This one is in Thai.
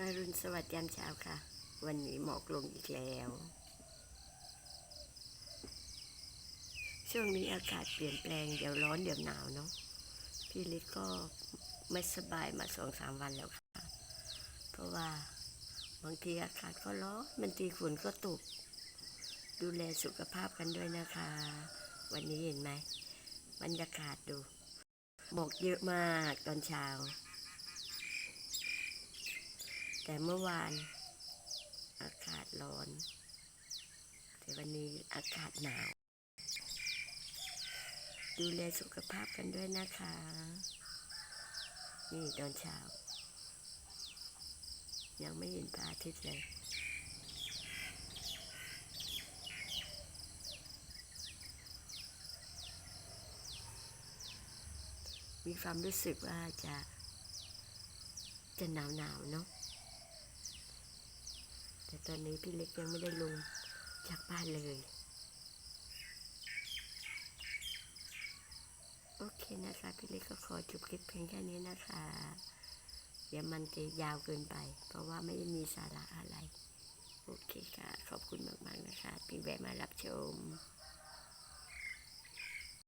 อรุณสวัสดิ์ยามเช้าค่ะ วันนี้หมอกลงอีกแล้ว ช่วงนี้อากาศเปลี่ยนแปลงเดี๋ยวร้อนเดี๋ยวหนาวเนาะพี่ล็กก็ไม่สบายมาสองสามวันแล้วค่ะ เพราะว่าบางทีอากาศก็ร้อนบางทีฝนก็ตก ดูแลสุขภาพกันด้วยนะคะ วันนี้เห็นไหมบรรยากาศดูหมอกเยอะมากตอนเช้า แต่เมื่อวานอากาศร้อน แต่วันนี้อากาศหนาว ดูแลสุขภาพกันด้วยนะคะ นี่ตอนเช้า ยังไม่เห็นพระอาทิตย์เลยมีความรู้สึกว่าจะจะหนาวหนาวๆเนาะ ตอนนี้พี่เล็กยังไม่ได้ลงจากบ้านเลย โอเคนะคะพี่เล็กก็ขอจบคลิปเพียงแค่นี้นะคะเดี๋ยวมันจะยาวเกินไป เพราะว่าไม่ได้มีสาระอะไร โอเคค่ะ ขอบคุณมาก ๆ นะคะที่แวะมารับชม